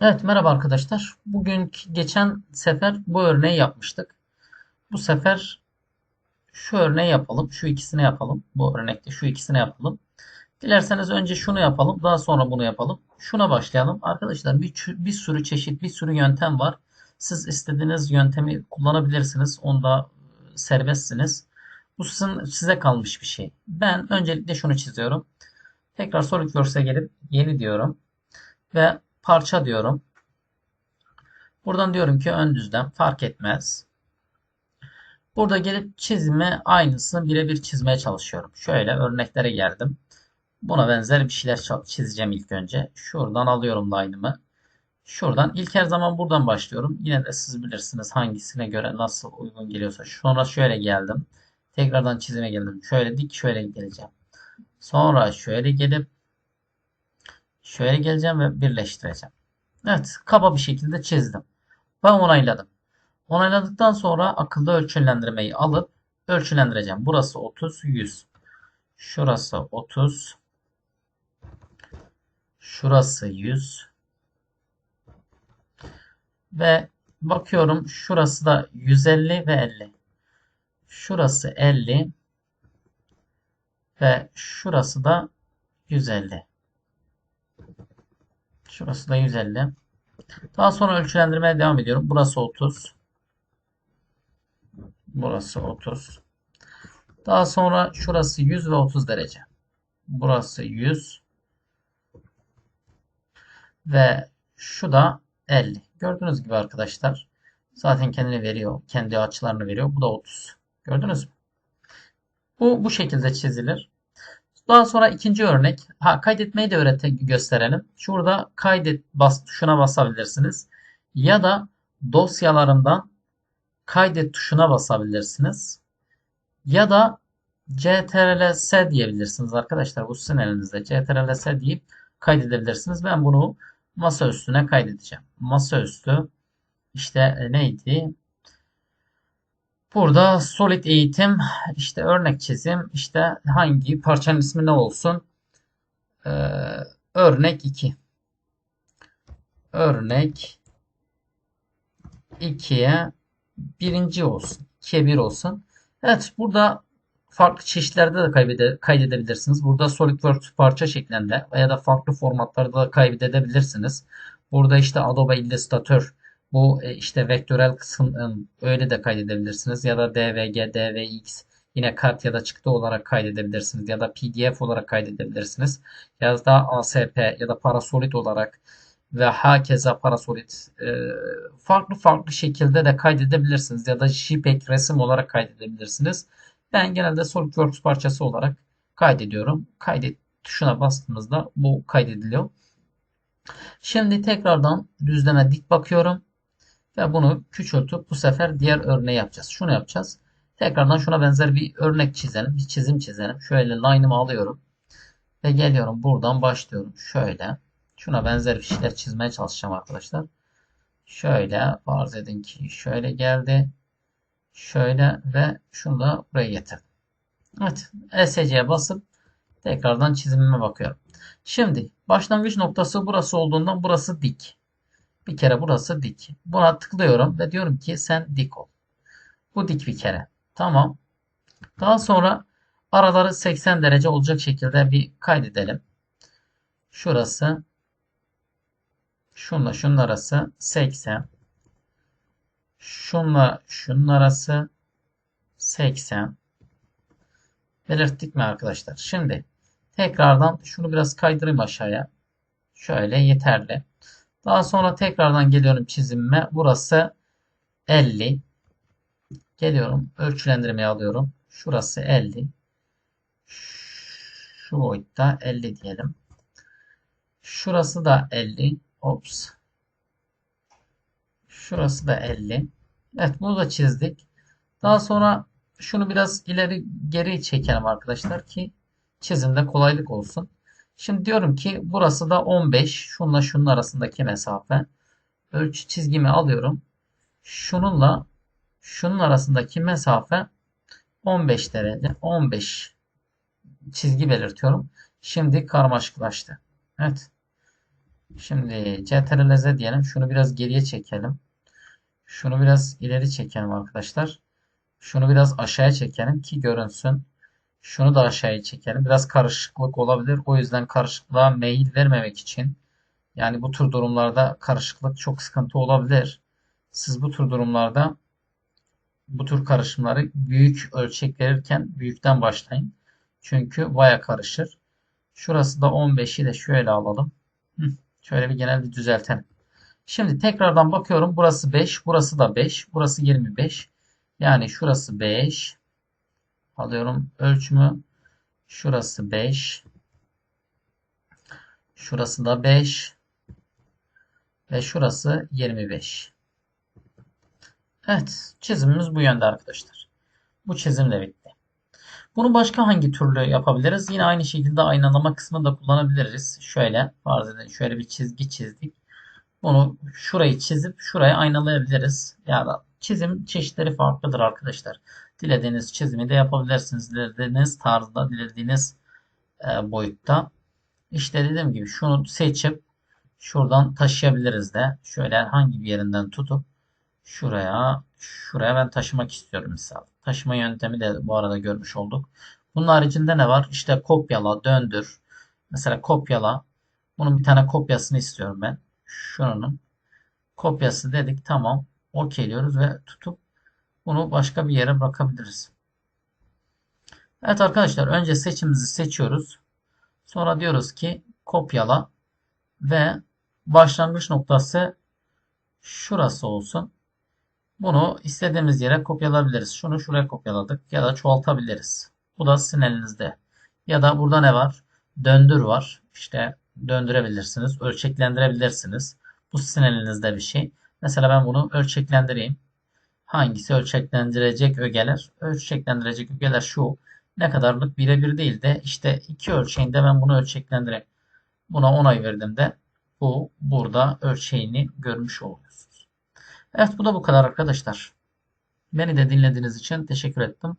Evet merhaba arkadaşlar. Bugün geçen sefer bu örneği yapmıştık. Bu sefer şu örneği yapalım. Şu ikisini yapalım. Bu örnekte şu ikisini yapalım. Dilerseniz önce şunu yapalım. Daha sonra bunu yapalım. Şuna başlayalım. Arkadaşlar bir, bir sürü çeşit, bir sürü yöntem var. Siz istediğiniz yöntemi kullanabilirsiniz. Onda e, serbestsiniz. Bu sizin, size kalmış bir şey. Ben öncelikle şunu çiziyorum. Tekrar SolidWorks'e gelip yeni diyorum. Ve parça diyorum. Buradan diyorum ki ön düzlem fark etmez. Burada gelip çizime aynısını birebir çizmeye çalışıyorum. Şöyle örneklere geldim. Buna benzer bir şeyler çizeceğim ilk önce. Şuradan alıyorum line'ımı. Şuradan ilk her zaman buradan başlıyorum. Yine de siz bilirsiniz hangisine göre nasıl uygun geliyorsa. Sonra şöyle geldim. Tekrardan çizime geldim. Şöyle dik şöyle geleceğim. Sonra şöyle gelip şöyle geleceğim ve birleştireceğim. Evet kaba bir şekilde çizdim. Ben onayladım. Onayladıktan sonra akıllı ölçülendirmeyi alıp ölçülendireceğim. Burası 30, 100. Şurası 30. Şurası 100. Ve bakıyorum şurası da 150 ve 50. Şurası 50 ve şurası da 150. Şurası da 150. Daha sonra ölçülendirmeye devam ediyorum. Burası 30. Burası 30. Daha sonra şurası 100 ve 30 derece. Burası 100. Ve şu da 50. Gördüğünüz gibi arkadaşlar. Zaten kendini veriyor. Kendi açılarını veriyor. Bu da 30. Gördünüz mü? Bu bu şekilde çizilir. Daha sonra ikinci örnek. Ha, kaydetmeyi de öğrete gösterelim. Şurada kaydet bas tuşuna basabilirsiniz. Ya da dosyalarından kaydet tuşuna basabilirsiniz. Ya da CTRL-S diyebilirsiniz arkadaşlar. Bu sizin elinizde. CTRL-S deyip kaydedebilirsiniz. Ben bunu masa üstüne kaydedeceğim. Masa üstü işte neydi? Burada solid eğitim, işte örnek çizim, işte hangi parçanın ismi ne olsun? Ee, örnek 2. Örnek 2'ye birinci olsun. 2'ye 1 olsun. Evet burada farklı çeşitlerde de kaydede, kaydedebilirsiniz. Burada SolidWorks parça şeklinde veya da farklı formatlarda da kaydedebilirsiniz. Burada işte Adobe Illustrator bu e, işte vektörel kısım öyle de kaydedebilirsiniz. Ya da DVG, DVX yine kart ya da çıktı olarak kaydedebilirsiniz. Ya da PDF olarak kaydedebilirsiniz. Ya da ASP ya da Parasolid olarak ve hakeza Parasolid e, farklı farklı şekilde de kaydedebilirsiniz. Ya da JPEG resim olarak kaydedebilirsiniz. Ben genelde SolidWorks parçası olarak kaydediyorum. Kaydet tuşuna bastığımızda bu kaydediliyor. Şimdi tekrardan düzleme dik bakıyorum. Ve bunu küçültüp bu sefer diğer örneği yapacağız. Şunu yapacağız. Tekrardan şuna benzer bir örnek çizelim. Bir çizim çizelim. Şöyle line'ımı alıyorum. Ve geliyorum buradan başlıyorum. Şöyle. Şuna benzer bir şeyler çizmeye çalışacağım arkadaşlar. Şöyle farz edin ki şöyle geldi. Şöyle ve şunu da buraya getirdim. Evet. ESC'ye basıp tekrardan çizimime bakıyorum. Şimdi başlangıç noktası burası olduğundan burası dik. Bir kere burası dik. Buna tıklıyorum ve diyorum ki sen dik ol. Bu dik bir kere. Tamam. Daha sonra araları 80 derece olacak şekilde bir kaydedelim. Şurası şunla şunun arası 80. Şunla şunun arası 80. Belirttik mi arkadaşlar? Şimdi tekrardan şunu biraz kaydırayım aşağıya. Şöyle yeterli. Daha sonra tekrardan geliyorum çizimime. Burası 50. Geliyorum. Ölçülendirmeyi alıyorum. Şurası 50. Şu boyutta 50 diyelim. Şurası da 50. Ops. Şurası da 50. Evet bunu da çizdik. Daha sonra şunu biraz ileri geri çekelim arkadaşlar ki çizimde kolaylık olsun. Şimdi diyorum ki burası da 15. Şunla şunun arasındaki mesafe. Ölçü çizgimi alıyorum. Şununla şunun arasındaki mesafe 15 derece. 15 çizgi belirtiyorum. Şimdi karmaşıklaştı. Evet. Şimdi CTRL Z diyelim. Şunu biraz geriye çekelim. Şunu biraz ileri çekelim arkadaşlar. Şunu biraz aşağıya çekelim ki görünsün. Şunu da aşağıya çekelim. Biraz karışıklık olabilir. O yüzden karışıklığa meyil vermemek için yani bu tür durumlarda karışıklık çok sıkıntı olabilir. Siz bu tür durumlarda bu tür karışımları büyük ölçek verirken büyükten başlayın. Çünkü baya karışır. Şurası da 15'i de şöyle alalım. Şöyle bir genel bir düzeltelim. Şimdi tekrardan bakıyorum. Burası 5. Burası da 5. Burası 25. Yani şurası 5. Alıyorum ölçümü. Şurası 5. Şurası da 5. Ve şurası 25. Evet. Çizimimiz bu yönde arkadaşlar. Bu çizim de bitti. Bunu başka hangi türlü yapabiliriz? Yine aynı şekilde aynalama kısmını da kullanabiliriz. Şöyle farz edin şöyle bir çizgi çizdik. Bunu şurayı çizip şuraya aynalayabiliriz. Ya da çizim çeşitleri farklıdır arkadaşlar. Dilediğiniz çizimi de yapabilirsiniz. Dilediğiniz tarzda, dilediğiniz e, boyutta. İşte dediğim gibi şunu seçip şuradan taşıyabiliriz de. Şöyle herhangi bir yerinden tutup şuraya, şuraya ben taşımak istiyorum misal. Taşıma yöntemi de bu arada görmüş olduk. Bunun haricinde ne var? İşte kopyala, döndür. Mesela kopyala. Bunun bir tane kopyasını istiyorum ben. Şunun kopyası dedik. Tamam. Okeyliyoruz ve tutup bunu başka bir yere bırakabiliriz. Evet arkadaşlar önce seçimimizi seçiyoruz. Sonra diyoruz ki kopyala ve başlangıç noktası şurası olsun. Bunu istediğimiz yere kopyalayabiliriz. Şunu şuraya kopyaladık ya da çoğaltabiliriz. Bu da sizin elinizde. Ya da burada ne var? Döndür var. İşte döndürebilirsiniz. Ölçeklendirebilirsiniz. Bu sizin elinizde bir şey. Mesela ben bunu ölçeklendireyim. Hangisi ölçeklendirecek ögeler? Ölçeklendirecek ögeler şu. Ne kadarlık birebir değil de işte iki ölçeğinde ben bunu ölçeklendireyim. Buna onay verdim de bu burada ölçeğini görmüş oluyorsunuz. Evet bu da bu kadar arkadaşlar. Beni de dinlediğiniz için teşekkür ettim.